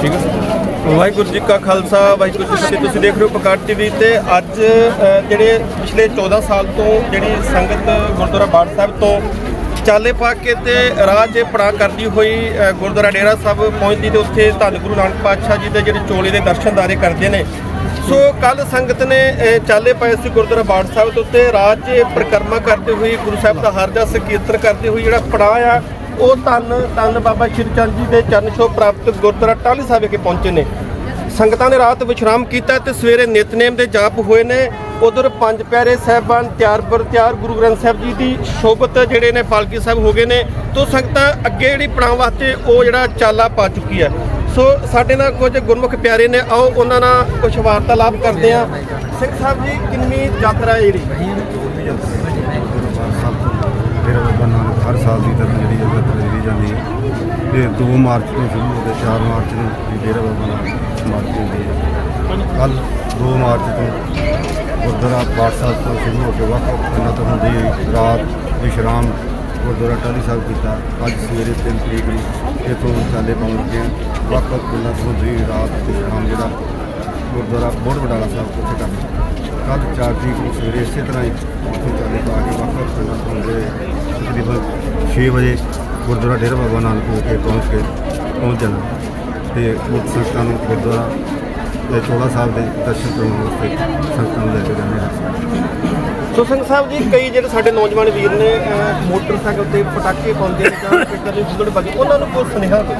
ਠੀਕ ਹੈ ਵਾਹਿਗੁਰੂ ਜੀ ਕਾ ਖਾਲਸਾ ਵਾਹਿਗੁਰੂ ਜੀ ਕੀ ਫਤਿਹ। ਤੁਸੀਂ ਦੇਖ ਰਹੇ ਹੋ ਪਕਾਰ ਟੀਵੀ ਤੇ ਅੱਜ ਅ, ਜਿਹੜੇ ਪਿਛਲੇ 14 ਸਾਲ ਤੋਂ ਜਿਹੜੀ ਸੰਗਤ ਗੁਰਦੁਆਰਾ ਬਾੜ ਸਾਹਿਬ ਤੋਂ ਚਾਲੇ ਪਾ ਕੇ ਤੇ ਰਾਹ 'ਚ ਪੜਾ ਕਰਦੀ ਹੋਈ ਅ, ਗੁਰਦੁਆਰਾ ਡੇਰਾ ਸਾਹਿਬ ਪਹੁੰਚਦੀ ਤੇ ਉੱਥੇ ਧੰਨ ਗੁਰੂ ਨਾਨਕ ਪਾਤਸ਼ਾਹ ਜੀ ਦੇ ਜਿਹੜੇ ਚੋਲੇ ਦੇ ਦਰਸ਼ਨ ਦਰਸ਼ਨਦਾਰੇ ਕਰਦੇ ਨੇ। ਸੋ ਕੱਲ ਸੰਗਤ ਨੇ ਅ, ਚਾਲੇ ਪਏ ਸੀ ਗੁਰਦੁਆਰਾ ਬਾੜ ਸਾਹਿਬ ਤੋਂ ਤੇ ਰਾਹ 'ਚ ਪਰਿਕਰਮਾ ਕਰਦੇ ਹੋਏ ਗੁਰੂ ਸਾਹਿਬ ਦਾ ਹਰ ਜਸ ਕੀਰਤਨ ਕਰਦੇ ਹੋਏ ਜਿਹੜਾ ਪੜਾਅ ਆ ਉਹ ਧੰਨ ਧੰਨ ਬਾਬਾ ਸ਼੍ਰੀ ਚੰਦ ਜੀ ਦੇ ਚਰਨ ਛੋਹ ਪ੍ਰਾਪਤ ਗੁਰਦੁਆਰਾ ਟਾਹਲੀ ਸਾਹਿਬ ਵਿਖੇ ਪਹੁੰਚੇ ਨੇ। ਸੰਗਤਾਂ ਨੇ ਰਾਤ ਵਿਸ਼ਰਾਮ ਕੀਤਾ ਤੇ ਸਵੇਰੇ ਨਿਤਨੇਮ ਦੇ ਜਾਪ ਹੋਏ ਨੇ। ਉਧਰ ਪੰਜ ਪਿਆਰੇ ਸਾਹਿਬਾਨ ਤਿਆਰ ਬਰ ਤਿਆਰ ਗੁਰੂ ਗ੍ਰੰਥ ਸਾਹਿਬ ਜੀ ਦੀ ਸ਼ੋਭਤ ਜਿਹੜੇ ਨੇ ਪਾਲਕੀ ਸਾਹਿਬ ਹੋ ਗਏ ਨੇ। ਤੋਂ ਸੰਗਤਾਂ ਅੱਗੇ ਜਿਹੜੀ ਪੜਾਉਣ ਵਾਸਤੇ ਉਹ ਜਿਹੜਾ ਚਾਲਾ ਪਾ ਚੁੱਕੀ ਹੈ। ਸੋ ਸਾਡੇ ਨਾਲ ਕੁਝ ਗੁਰਮੁਖ ਪਿਆਰੇ ਨੇ, ਆਓ ਉਹਨਾਂ ਨਾਲ ਕੁਝ ਵਾਰਤਾਲਾਪ ਕਰਦੇ ਆ ਸਿੰਘ ਸਾਹਿਬ ਜੀ, ਕਿੰਨੀ ਯਾਤਰਾ ਜਿਹੜੀ ਮੇਰਾ ਬਾਬਾ ਨਾਨਕ ਹਰ ਸਾਲ ਦੀ ਤਰ੍ਹਾਂ ਜਿਹੜੀ ਹੈ ਯਾਤਰਾ ਜਾਂਦੀ ਹੈ। ਤੇ 2 ਮਾਰਚ ਤੋਂ ਸ਼ੁਰੂ ਹੋ ਕੇ 4 ਮਾਰਚ ਨੂੰ ਇਹ ਡੇਰਾ ਬਾਬਾ ਨਾਨਕ ਸਮਾਪਤੀ ਹੁੰਦੀ ਹੈ। ਕੱਲ 2 ਮਾਰਚ ਤੋਂ ਗੁਰਦੁਆਰਾ ਪਾਠ ਸਾਹਿਬ ਤੋਂ ਸ਼ੁਰੂ ਹੋ ਕੇ ਵੱਖ ਵੱਖ ਪਿੰਡਾਂ ਤੋਂ ਹੁੰਦੀ ਹੋਈ ਰਾਤ ਵਿਸ਼ਰਾਮ ਗੁਰਦੁਆਰਾ ਟਾਹਲੀ ਸਾਹਿਬ ਕੀਤਾ। ਅੱਜ ਸਵੇਰੇ 3 ਤਰੀਕ ਨੂੰ ਇੱਥੋਂ ਚਾਲੇ ਪਾਉਣ ਕੇ ਵੱਖ ਵੱਖ ਪਿੰਡਾਂ ਤੋਂ ਹੁੰਦੀ ਰਾਤ ਵਿਸ਼ਰਾਮ ਜਿਹੜਾ ਗੁਰਦੁਆਰਾ ਬੋੜ ਵਡਾਲਾ ਸਾਹਿਬ ਤੋਂ ਉੱਥੇ ਕਰਨਾ। ਕੱਲ 4 ਤਰੀਕ ਨੂੰ ਸਵੇਰੇ ਇਸੇ ਤਰ੍ਹਾਂ ਹੀ ਉੱਥੋਂ ਚਾਲੇ ਪਾ ਕੇ ਵੱਖ ਵੱਖ ਪਿੰਡਾਂ ਤੋਂ ਹੁੰਦੇ ਤਕਰੀਬਨ 6 ਵਜੇ ਗੁਰਦੁਆਰਾ ਡੇਰਾ ਬਾਬਾ ਨਾਨਕ ਵਿਖੇ ਪਹੁੰਚ ਕੇ ਪਹੁੰਚ ਜਾਣਾ। ਤੇ ਮੁੱਖ ਸੰਗਤਾਂ ਨੂੰ ਗੁਰਦੁਆਰਾ ਤੇ ਚੋਲਾ ਸਾਹਿਬ ਦੇ ਦਰਸ਼ਨ ਕਰਵਾਉਣ ਵਾਸਤੇ ਸੰਗਤਾਂ ਨੂੰ ਲੈ ਕੇ ਜਾਂਦੇ ਹਾਂ। ਸੋ ਸਿੰਘ ਸਾਹਿਬ ਜੀ ਕਈ ਜਿਹੜੇ ਸਾਡੇ ਨੌਜਵਾਨ ਵੀਰ ਨੇ ਮੋਟਰਸਾਈਕਲ ਤੇ ਪਟਾਕੇ ਪਾਉਂਦੇ ਨੇ ਜਾਂ ਸਪੀਕਰ ਦੇ ਫੁੱਲੜ ਬਾਜੀ ਉਹਨਾਂ ਨੂੰ ਕੋਈ ਸੁਨੇਹਾ ਦਿਓ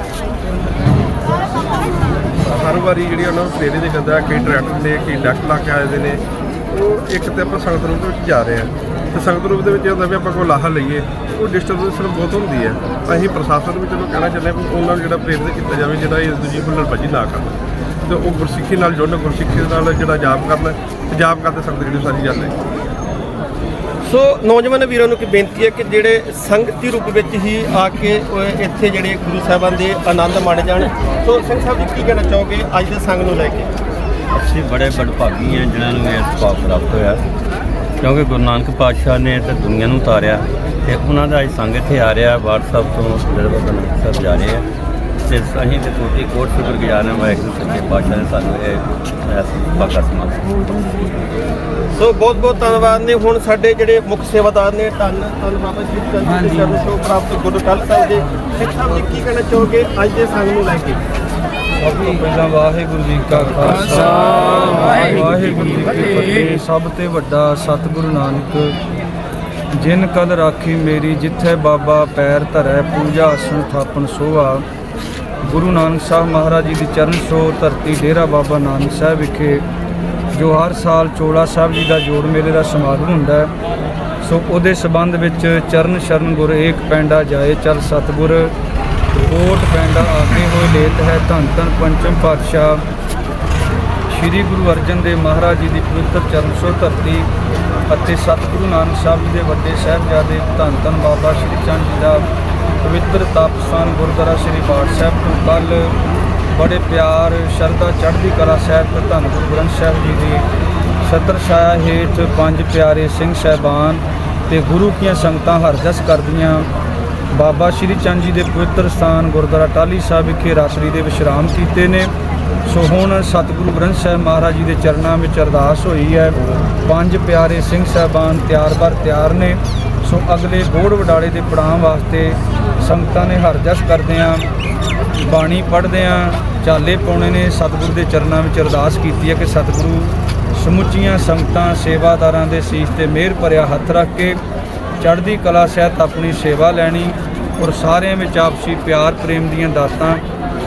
ਹਰ ਵਾਰੀ ਜਿਹੜੀ ਉਹਨਾਂ ਨੂੰ ਪ੍ਰੇਰਿਤ ਹੀ ਕਰਦਾ ਕਈ ਟਰੈਕਟਰ ਨੇ ਕਈ ਡੱਕ ਲਾ ਕੇ ਆਏ ਦੇ ਨੇ ਉਹ ਇੱਕ ਤੇ ਆਪਾਂ ਸੰਗਤ ਰੂਪ ਦੇ ਵਿੱਚ ਜਾ ਰਹੇ ਹਾਂ। ਤੇ ਸੰਗਤ ਰੂਪ ਦੇ ਵਿੱਚ ਇਹ ਹੁੰਦਾ ਵੀ ਆਪਾਂ ਕੋਈ ਲਾਹਾ ਲਈਏ, ਉਹ ਡਿਸਟਰਬੈਂਸ ਸਿਰਫ ਬਹੁਤ ਹੁੰਦੀ ਹੈ। ਅਸੀਂ ਪ੍ਰਸ਼ਾਸਨ ਨੂੰ ਵੀ ਚਲੋ ਕਹਿਣਾ ਚਾਹੁੰਦੇ ਹਾਂ ਵੀ ਉਹਨਾਂ ਨੂੰ ਜਿਹੜਾ ਪ੍ਰੇਰਿਤ ਕੀਤਾ ਜਾਵੇ, ਜਿਹੜਾ ਇਸ ਦੂਜੀ ਹੁੱਲੜਬਾਜੀ ਨਾ ਕਰਨ। ਤੇ ਉਹ ਗੁਰਸਿੱਖੀ ਨਾਲ ਜੁੜਨ, ਗੁਰਸਿੱਖੀ ਨਾਲ ਜਿਹੜਾ ਜਾਪ ਕਰਨ, ਤੇ ਜਾਪ ਕਰਦੇ ਸੰਗਤ ਜਿਹੜੀ ਸਾਰੀ ਜਾਂਦੇ। ਸੋ ਨੌਜਵਾਨ ਵੀਰਾਂ ਨੂੰ ਕੀ ਬੇਨਤੀ ਹੈ ਕਿ ਜਿਹੜੇ ਸੰਗਤੀ ਰੂਪ ਵਿੱਚ ਹੀ ਆ ਕੇ ਇੱਥੇ ਜਿਹੜੇ ਗੁਰੂ ਸਾਹਿਬਾਨ ਦੇ ਆਨੰਦ ਮਾਣੇ ਜਾਣ। ਸੋ ਸਿੰਘ ਸਾਹਿਬ ਜੀ, ਕੀ ਕਹਿਣਾ ਚਾਹੋਗੇ ਅੱਜ ਦੇ ਸੰਗ ਨੂੰ ਲੈ ਕੇ? ਅਸੀਂ ਬੜੇ ਬੜਭਾਗੀ ਹਾਂ ਜਿਨ੍ਹਾਂ ਨੂੰ ਇਹ ਸੁਭਾਅ ਪ੍ਰਾਪਤ ਹੋਇਆ। ਕਿਉਂਕਿ ਗੁਰੂ ਨਾਨਕ ਪਾਤਸ਼ਾਹ ਨੇ ਤਾਂ ਦੁਨੀਆ ਨੂੰ ਉਤਾਰਿਆ ਤੇ ਉਹਨਾਂ ਦਾ ਅੱਜ ਸੰਗ ਇੱਥੇ ਆ ਰਿਹਾ WhatsApp ਤੋਂ ਜਿਹੜੇ ਬਾਬਾ ਨਾਨਕ ਸਾਹਿਬ ਜਾ ਰਹੇ ਆ। ਤੇ ਅਸੀਂ ਤੇ ਕੋਟੀ ਕੋਟ ਸ਼ੁਕਰ ਗੁਜ਼ਾਰ ਹਾਂ ਵਾਹਿਗੁਰੂ ਸੱਚੇ ਪਾਤਸ਼ਾਹ ਨੇ ਸਾਨੂੰ ਇਹ ਬਾਕਾ ਸਮਾਂ ਸੋ ਬਹੁਤ ਬਹੁਤ ਧੰਨਵਾਦ ਨੇ। ਹੁਣ ਸਾਡੇ ਜਿਹੜੇ ਮੁੱਖ ਸੇਵਾਦਾਰ ਨੇ ਧੰਨ ਧੰਨ ਬਾਬਾ ਜੀ ਚੰਦ ਜੀ ਚਰਨ ਪ੍ਰਾਪਤ ਗੁਰੂ ਸਾਹਿਬ ਦੇ ਸਿੰਘ ਸਾਹਿਬ ਜੀ ਕੀ ਕਹਿਣਾ ਚਾਹੋਗੇ ਅੱਜ ਦੇ ਸੰਗ ਨੂੰ ਲੈ ਕੇ? ਸਭ ਤੋਂ ਪਹਿਲਾਂ ਵਾਹਿਗੁਰੂ ਜੀ ਕਾ ਖਾਲਸਾ ਵਾਹਿਗੁਰੂ ਜੀ ਕੀ ਫਤਿਹ। ਸਭ ਤੇ ਵੱਡਾ ਸਤਿਗੁਰੂ ਨਾਨਕ ਜਿਨ ਕਲ ਰਾਖੀ ਮੇਰੀ ਜਿੱਥੇ ਬਾਬਾ ਪੈਰ ਧਰੈ ਪੂਜਾ ਆਸਣ ਥਾਪਨ ਸੋਹਾ। ਗੁਰੂ ਨਾਨਕ ਸਾਹਿਬ ਮਹਾਰਾਜ ਜੀ ਦੀ ਚਰਨ ਛੋਹ ਧਰਤੀ ਡੇਰਾ ਬਾਬਾ ਨਾਨਕ ਸਾਹਿਬ ਵਿਖੇ ਜੋ ਹਰ ਸਾਲ ਚੋਲਾ ਸਾਹਿਬ ਜੀ ਦਾ ਜੋੜ ਮੇਲੇ ਦਾ ਸਮਾਗਮ ਹੁੰਦਾ ਸੋ ਉਹਦੇ ਸਬੰਧ ਵਿੱਚ ਚਰਨ ਸ਼ਰਨ ਗੁਰ ਏਕ ਪੈਂਡਾ ਜਾਏ ਚਲ ਸਤਿਗੁਰ। ਕੋਟ ਪੈਂਡਾ ਆਗੇ ਹੋਏ ਲੇਤ ਹੈ, ਧੰਨ ਧੰਨ ਪੰਚਮ ਪਾਤਸ਼ਾਹ ਸ੍ਰੀ ਗੁਰੂ ਅਰਜਨ ਦੇਵ ਮਹਾਰਾਜ ਜੀ ਦੀ ਪਵਿੱਤਰ ਚਰਨ ਛੋਹ ਧਰਤੀ ਅਤੇ ਸਤਿਗੁਰੂ ਨਾਨਕ ਸਾਹਿਬ ਜੀ ਦੇ ਵੱਡੇ ਸਾਹਿਬਜ਼ਾਦੇ ਧੰਨ ਧੰਨ ਬਾਬਾ ਸ਼੍ਰੀ ਚੰਦ ਜੀ ਦਾ ਪਵਿੱਤਰ ਤਪਸਥਾਨ ਗੁਰਦੁਆਰਾ ਸ੍ਰੀ ਬਾੜ ਸਾਹਿਬ ਤੋਂ ਕੱਲ ਬੜੇ ਪਿਆਰ, ਸ਼ਰਧਾ ਚੜ੍ਹਦੀ ਕਲਾ ਸਾਹਿਬ ਤੇ ਧੰਨ ਗੁਰੂ ਗ੍ਰੰਥ ਸਾਹਿਬ ਜੀ ਦੀ ਛਤਰ ਛਾਇਆ ਹੇਠ ਪੰਜ ਪਿਆਰੇ ਸਿੰਘ ਸਹਿਬਾਨ ਤੇ ਗੁਰੂ ਕੀਆਂ ਸੰਗਤਾਂ ਹਰਜਸ ਕਰਦੀਆਂ ਬਾਬਾ ਸ਼੍ਰੀ ਚੰਦ ਜੀ ਦੇ ਪਵਿੱਤਰ ਸਥਾਨ ਗੁਰਦੁਆਰਾ ਟਾਹਲੀ ਸਾਹਿਬ ਵਿਖੇ ਰਾਤਰੀ ਦੇ ਵਿਸ਼ਰਾਮ ਕੀਤੇ ਨੇ। ਸੋ ਹੁਣ ਸਤਿਗੁਰੂ ਗ੍ਰੰਥ ਸਾਹਿਬ ਮਹਾਰਾਜ ਜੀ ਦੇ ਚਰਨਾਂ ਵਿੱਚ ਅਰਦਾਸ ਹੋਈ ਹੈ। ਪੰਜ ਪਿਆਰੇ ਸਿੰਘ ਸਾਹਿਬਾਨ ਤਿਆਰ ਬਰ ਤਿਆਰ ਨੇ। ਸੋ ਅਗਲੇ ਗੋੜ ਵਡਾਲੇ ਦੇ ਪੜਾਅ ਵਾਸਤੇ ਸੰਗਤਾਂ ਨੇ ਹਰਜਸ ਕਰਦੇ ਆਂ। ਬਾਣੀ ਪੜ੍ਹਦੇ ਆਂ। ਚਾਲੇ ਪਾਉਣੇ ਨੇ। ਸਤਿਗੁਰੂ ਦੇ ਚਰਨਾਂ ਵਿੱਚ ਅਰਦਾਸ ਕੀਤੀ ਹੈ ਕਿ ਸਤਿਗੁਰੂ ਸਮੁੱਚੀਆਂ ਸੰਗਤਾਂ, ਸੇਵਾਦਾਰਾਂ ਦੇ ਸੀਸ ਤੇ ਮਿਹਰ ਭਰਿਆ ਹੱਥ ਰੱਖ ਕੇ ਚੜ੍ਹਦੀ ਕਲਾ ਸਹਿਤ ਆਪਣੀ ਸੇਵਾ ਲੈਣੀ। ਔਰ ਸਾਰਿਆਂ ਵਿੱਚ ਆਪਸੀ ਪਿਆਰ, ਪ੍ਰੇਮ ਦੀਆਂ ਦਾਤਾਂ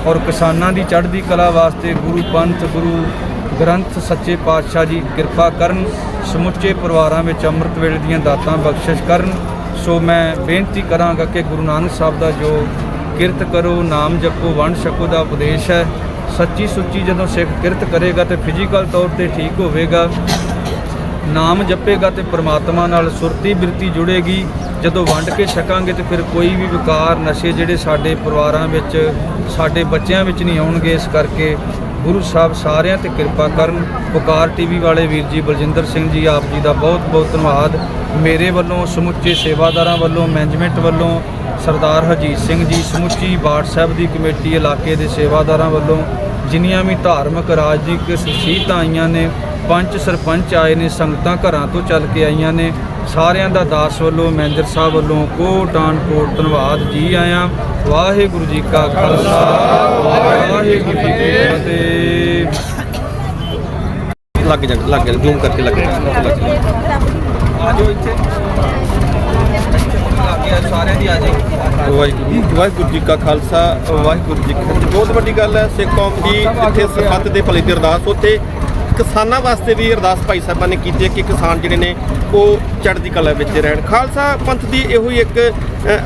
ਔਰ ਕਿਸਾਨਾਂ ਦੀ ਚੜ੍ਹਦੀ ਕਲਾ ਵਾਸਤੇ ਗੁਰੂ ਪੰਥ, ਗੁਰੂ ਗ੍ਰੰਥ, ਸੱਚੇ ਪਾਤਸ਼ਾਹ ਜੀ ਕਿਰਪਾ ਕਰਨ, ਸਮੁੱਚੇ ਪਰਿਵਾਰਾਂ ਵਿੱਚ ਅੰਮ੍ਰਿਤ ਵੇਲੇ ਦੀਆਂ ਦਾਤਾਂ ਬਖਸ਼ਿਸ਼ ਕਰਨ। ਸੋ ਮੈਂ ਬੇਨਤੀ ਕਰਾਂਗਾ ਕਿ ਗੁਰੂ ਨਾਨਕ ਸਾਹਿਬ ਦਾ ਜੋ ਕਿਰਤ ਕਰੋ, ਨਾਮ ਜਪੋ, ਵੰਡ ਛਕੋ ਦਾ ਉਪਦੇਸ਼ ਹੈ। ਸੱਚੀ ਸੁੱਚੀ ਜਦੋਂ ਸਿੱਖ ਕਿਰਤ ਕਰੇਗਾ ਤੇ ਫਿਜ਼ੀਕਲ ਤੌਰ ਤੇ ਠੀਕ ਹੋਵੇਗਾ ਨਾਮ ਜਪੇਗਾ ਤੇ ਪ੍ਰਮਾਤਮਾ ਨਾਲ ਸੁਰਤੀ ਬਿਰਤੀ ਜੁੜੇਗੀ। ਜਦੋਂ ਵੰਡ ਕੇ ਛਕਾਂਗੇ ਤੇ ਫਿਰ ਕੋਈ ਵੀ ਵਿਕਾਰ ਨਸ਼ੇ ਜਿਹੜੇ ਸਾਡੇ ਪਰਿਵਾਰਾਂ ਵਿੱਚ, ਸਾਡੇ ਬੱਚਿਆਂ ਵਿੱਚ ਨਹੀਂ ਆਉਣਗੇ, ਇਸ ਕਰਕੇ ਗੁਰੂ ਸਾਹਿਬ ਸਾਰਿਆਂ ਤੇ ਕਿਰਪਾ ਕਰਨ। ਪੁਕਾਰ ਟੀਵੀ ਵਾਲੇ ਵੀਰ ਜੀ ਬਲਜਿੰਦਰ ਸਿੰਘ ਜੀ, ਆਪ ਜੀ ਦਾ ਬਹੁਤ ਬਹੁਤ ਧੰਨਵਾਦ। ਮੇਰੇ ਵੱਲੋਂ ਸਮੁੱਚੇ ਸੇਵਾਦਾਰਾਂ ਵੱਲੋਂ, ਮੈਨੇਜਮੈਂਟ ਵੱਲੋਂ, ਸਰਦਾਰ ਹਰਜੀਤ ਸਿੰਘ ਜੀ, ਸਮੁੱਚੀ ਬਾੜ ਸਾਹਿਬ ਦੀ ਕਮੇਟੀ, ਇਲਾਕੇ ਦੇ ਸੇਵਾਦਾਰਾਂ ਵੱਲੋਂ ਜਿੰਨੀਆਂ ਵੀ ਧਾਰਮਿਕ, ਰਾਜਨੀਤਿਕ ਸ਼ਖਸੀਅਤਾਂ ਆਈਆਂ ਨੇ ਪੰਚ ਸਰਪੰਚ ਆਏ ਨੇ, ਸੰਗਤਾਂ ਘਰਾਂ ਤੋਂ ਚੱਲ ਕੇ ਆਈਆਂ ਨੇ। ਸਾਰਿਆਂ ਦਾ ਦਾਸ ਵੱਲੋਂ, ਮੈਨੇਜਰ ਸਾਹਿਬ ਵੱਲੋਂ ਕੋਟਾਨ ਕੋਟ ਧੰਨਵਾਦ ਜੀ ਆਇਆਂ। ਵਾਹਿਗੁਰੂ ਜੀ ਕਾ ਖਾਲਸਾ, ਵਾਹਿਗੁਰੂ ਜੀ ਕੀ ਫਤਿਹ। ਲੱਗ ਜਾ ਲੱਗ ਜਾ ਜ਼ੂਮ ਕਰਕੇ ਲੱਗ ਜਾ ਆਜੋ ਇੱਥੇ। ਸਾਰਿਆਂ ਦੀ ਆਜੋ। ਵਾਹਿਗੁਰੂ ਵਾਹਿਗੁਰੂ ਜੀ ਕਾ ਖਾਲਸਾ, ਵਾਹਿਗੁਰੂ ਜੀ ਕੀ ਫਤਿਹ। ਬਹੁਤ ਵੱਡੀ ਗੱਲ ਹੈ, ਸਿੱਖ ਕੌਮ ਦੀ ਜਿੱਥੇ ਸਰਬੱਤ ਦੇ ਭਲੇ ਦੀ ਅਰਦਾਸ ਉੱਥੇ ਕਿਸਾਨਾਂ ਵਾਸਤੇ ਵੀ ਅਰਦਾਸ ਭਾਈ ਸਾਹਿਬਾਂ ਨੇ ਕੀਤੀ ਹੈ ਕਿ ਕਿਸਾਨ ਜਿਹੜੇ ਨੇ ਉਹ ਚੜ੍ਹਦੀ ਕਲਾ ਵਿੱਚ ਰਹਿਣ। ਖਾਲਸਾ ਪੰਥ ਦੀ ਇਹੋ ਹੀ ਇੱਕ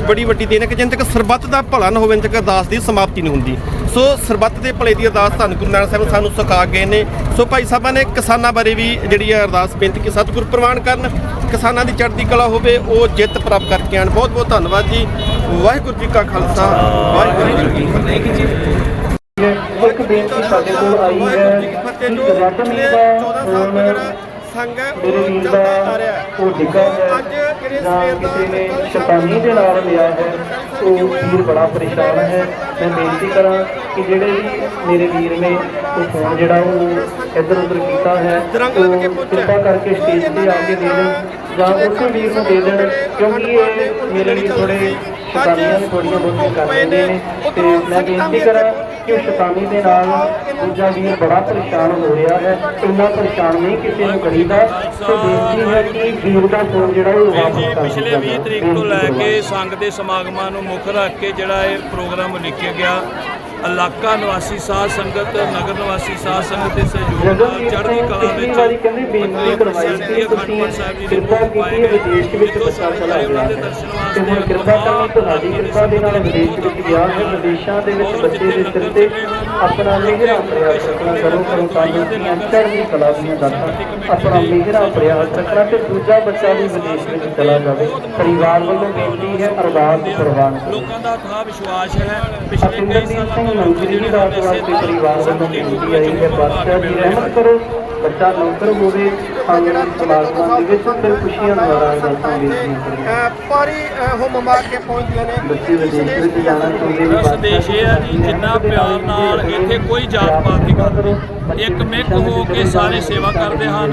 ਬੜੀ ਵੱਡੀ ਦੇਣ ਹੈ ਕਿ ਜਿੰਨ ਤੱਕ ਸਰਬੱਤ ਦਾ ਭਲਾ ਨਾ ਹੋਵੇ, ਜਿੰਨ ਤੱਕ ਅਰਦਾਸ ਦੀ ਸਮਾਪਤੀ ਨਹੀਂ ਹੁੰਦੀ। ਸੋ ਸਰਬੱਤ ਦੇ ਭਲੇ ਦੀ ਅਰਦਾਸ ਧੰਨ ਗੁਰੂ ਨਾਨਕ ਸਾਹਿਬ ਸਾਨੂੰ ਸਿਖਾ ਗਏ ਨੇ। ਸੋ ਭਾਈ ਸਾਹਿਬਾਂ ਨੇ ਕਿਸਾਨਾਂ ਬਾਰੇ ਵੀ ਜਿਹੜੀ ਹੈ ਅਰਦਾਸ ਬੇਨਤੀ ਕਿ ਸਤਿਗੁਰ ਪ੍ਰਵਾਨ ਕਰਨ, ਕਿਸਾਨਾਂ ਦੀ ਚੜ੍ਹਦੀ ਕਲਾ ਹੋਵੇ, ਉਹ ਜਿੱਤ ਪ੍ਰਾਪਤ ਕਰਕੇ ਆਣ ਬਹੁਤ ਬਹੁਤ ਧੰਨਵਾਦ ਜੀ। ਵਾਹਿਗੁਰੂ ਜੀ ਕਾ ਖਾਲਸਾ, ਵਾਹਿਗੁਰੂ ਜੀ ਕੀ ਫਤਿਹ। ਇੱਕ ਬੇਨਤੀ ਸਾਡੇ ਕੋਲ ਆਈ ਹੈ ਕਿ ਰੱਬ ਨੇ ਦਾ ਫੋਨ ਸੰਗ ਹੈ ਉਹ ਚੱਲਦਾ ਆ ਰਿਹਾ। ਉਹ ਡਿੱਗਾ ਅੱਜ ਹੈ ਜਿਹੜੇ ਜਾਂ ਸਵੇਰ ਦਾ ਕਿਸੇ ਨੇ ਸ਼ੈਤਾਨੀ ਦੇ ਨਾਲ ਲਿਆ ਹੈ ਉਹ ਵੀਰ ਬੜਾ ਪਰੇਸ਼ਾਨ ਹੈ ਮੈਂ ਬੇਨਤੀ ਕਰਾਂ ਕਿ ਜਿਹੜੇ ਵੀ ਮੇਰੇ ਵੀਰ ਨੇ ਉਹ ਫੋਨ ਜਿਹੜਾ ਉਹ ਇੱਧਰ ਉੱਧਰ ਕੀਤਾ ਹੈ ਉਹ। ਕਿਰਪਾ ਕਰਕੇ ਸਟੇਜ ਤੇ ਆ ਕੇ ਦੇ ਦੇਣ ਜਾਂ ਉਸੇ ਵੀਰ ਨੂੰ ਦੇ ਦੇਣ ਕਿਉਂਕਿ ਇਹ ਮੇਰੇ ਲਈ ਥੋੜੇ ਸ਼ੈਤਾਨੀਆਂ ਨੇ ਥੋੜੀਆਂ ਬਹੁਤੀਆਂ ਕਰ ਦਿੰਦੇ ਨੇ ਤੇ ਮੈਂ ਬੇਨਤੀ ਕਰਾਂ ਕਿ ਸ਼ੈਤਾਨੀ ਦੇ ਨਾਲ ਦੂਜਾ ਵੀਰ ਬੜਾ ਪਰੇਸ਼ਾਨ ਹੋ ਰਿਹਾ ਹੈ ਇੰਨਾ ਪਰੇਸ਼ਾਨ ਨਹੀਂ ਕਿਸੇ ਨੂੰ ਕਰੀਦਾ ਤੇ ਬੇਨਤੀ ਹੈ ਕਿ ਵੀਰ ਦਾ ਫੋਨ ਜਿਹੜਾ ਉਹ ਵਾਪਸ ਕਰ ਪਿਛਲੇ ਦਿੱਤਾ 20 ਤਰੀਕ। ਤੋਂ ਲੈ ਕੇ ਸੰਘ ਦੇ ਸਮਾਗਮਾਂ ਨੂੰ ਮੁੱਖ ਰੱਖ ਕੇ ਜਿਹੜਾ ਇਹ ਪ੍ਰੋਗਰਾਮ ਲਿਖਿਆ ਗਿਆ ਇਲਾਕਾ ਨਿਵਾਸੀ ਸਾਧ ਸੰਗਤ ਨਗਰ ਨਿਵਾਸੀ ਸਾਧ ਸੰਗਤ ਦੇ ਸਹਿਯੋਗ ਨਾਲ ਚੜ੍ਹਦੀ ਕਲਾ ਵਿੱਚ ਵਾਰੀ ਕਹਿੰਦੇ ਬੇਨਤੀ ਕਰਵਾਈ ਤੁਸੀਂ ਕਿਰਪਾ ਕੀਤੀ ਹੈ ਗਏ। ਵਿਦੇਸ਼ ਵਿੱਚ ਜਿੱਥੋਂ ਪਤਾ ਚਲਾ ਸਾਰੇ ਗਿਆ ਉਹਨਾਂ ਦੇ ਦਰਸ਼ਨ ਤੇ ਵਾਸਤੇ ਹੁਣ ਕਿਰਪਾ ਕਰਨੀ ਤੁਹਾਡੀ ਕਿਰਪਾ ਦੇ ਨਾਲ ਵਿਦੇਸ਼ ਵਿੱਚ ਗਿਆ ਹੈ ਵਿਦੇਸ਼ਾਂ ਦੇ ਵਿੱਚ ਬੱਚੇ ਦੇ ਸਿਰ ਤੇ ਆਪਣਾ ਮਿਹਰਾ ਪ੍ਰਯਾਸ ਰੱਖਣਾ ਕਰੋ ਕਰੋ ਤਾਂ ਜੋ ਦੀਆਂ ਚੜ੍ਹਦੀ ਕਲਾ ਦੀਆਂ ਦਾਤਾਂ ਆਪਣਾ ਮਿਹਰਾ ਪ੍ਰਯਾਸ ਰੱਖਣਾ ਤੇ ਦੂਜਾ ਬੱਚਾ ਵੀ ਵਿਦੇਸ਼ ਵਿੱਚ ਚਲਾ ਜਾਵੇ। ਪਰਿਵਾਰ ਵੱਲੋਂ ਬੇਨਤੀ ਹੈ ਅਰਦਾਸ ਪ੍ਰਵਾਨ ਕਰੋ ਲੋਕਾਂ ਦਾ ਥਾ ਵਿਸ਼ਵਾਸ ਹੈ। ਪਿਛਲੇ ਕਈ ਸਾਲਾਂ ਤੋਂ ਜਿਹੜੇ ਦੀ ਵਾਸਤੇ ਪਰਿਵਾਰ ਵੱਲੋਂ ਬੇਨਤੀ ਆਈ ਹੈ ਬਾਦਸ਼ਾਹ ਜੀ ਰਹਿਮਤ ਕਰੋ ਬੱਚਾ ਨੌਕਰ ਹੋਵੇ ਸਾਨੂੰ ਮੁਲਾਜ਼ਮਾਂ ਦੇ ਵਿੱਚ ਫਿਰ ਖੁਸ਼ੀਆਂ ਨਾਰਾਜ਼ ਦਾਤਾਂ ਬੇਨਤੀਆਂ ਕਰੋ ਅ, ਪਾਰੀ ਹੁਮ ਮਾਰ ਕੇ ਪਹੁੰਚਦੀਆਂ ਨੇ। ਬੱਚੇ ਵਿਦੇਸ਼ ਵਿੱਚ ਜਾਣਾ ਚਾਹੁੰਦੇ ਨੇ ਬਸ ਦੇਸ਼ ਇਹ ਹੈ ਜੀ ਜਿੰਨਾ ਪਿਆਰ ਨਾਲ ਇੱਥੇ ਕੋਈ ਜਾਤ ਪਾਤ ਦੀ ਗੱਲ ਨਹੀਂ ਇੱਕ ਮਿੱਕ ਹੋ ਕੇ ਸਾਰੇ ਸੇਵਾ ਕਰਦੇ ਹਨ।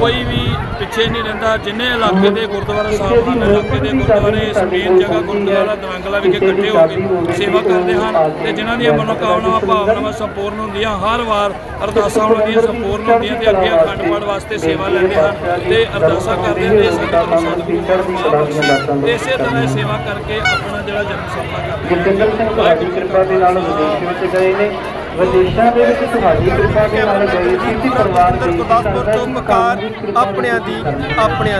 ਕੋਈ ਵੀ ਪਿੱਛੇ ਨਹੀਂ ਰਹਿੰਦਾ। ਜਿੰਨੇ ਇਲਾਕੇ ਦੇ ਗੁਰਦੁਆਰਾ ਸਾਹਿਬ ਹਨ ਇਲਾਕੇ ਦੇ ਗੁਰਦੁਆਰੇ ਸਮੇਤ ਜਗ੍ਹਾ ਗੁਰਦੁਆਰਾ ਦਵੰਗਲਾ ਵਿਖੇ ਇਕੱਠੇ ਹੋ ਕੇ ਸੇਵਾ ਕਰਦੇ ਹਨ ਤੇ ਜਿਨ੍ਹਾਂ ਦੀਆਂ ਮਨੋਕਾਮਨਾਵਾਂ ਭਾਵਨਾਵਾਂ ਸੰਪੂਰਨ ਹੁੰਦੀਆਂ। ਹਰ ਵਾਰ ਅਰਦਾਸਾਂ ਉਹਨਾਂ ਦੀਆਂ ਸੰਪੂਰਨ ਹੁੰਦੀਆਂ ਤੇ ਅੱਗੇ ਅਖੰਡ ਪਾਠ ਵਾਸਤੇ ਸੇਵਾ ਲੈਂਦੇ ਹਨ ਤੇ ਅਰਦਾਸਾਂ ਕਰਦੇ ਹਨ। ਤੇ ਸੰਗਤ ਨੂੰ ਸਤਿਗੁਰੂ ਇਸੇ ਤਰ੍ਹਾਂ ਸੇਵਾ ਕਰਕੇ ਆਪਣਾ ਜਿਹੜਾ ਜਨਮ ਸਫਲਾ ਕਰਦੇ ਸਿੰਘ ਤੁਹਾਡੀ ਕਿਰਪਾ ਦੇ ਨਾਲ ਵਿਦੇਸ਼ ਵਿੱਚ ਗਏ ਨੇ। ਵਿਦੇਸ਼ਾਂ ਦੇ ਵਿੱਚ ਤੁਹਾਡੀ ਕਿਰਪਾ ਦੇ ਨਾਲ ਗਏ ਸੀ ਪਰਿਵਾਰ ਗੁਰਦਾਸਪੁਰ ਤੋਂ ਪਕਾਰ ਆਪਣਿਆਂ ਦੀ ਆਪਣਿਆਂ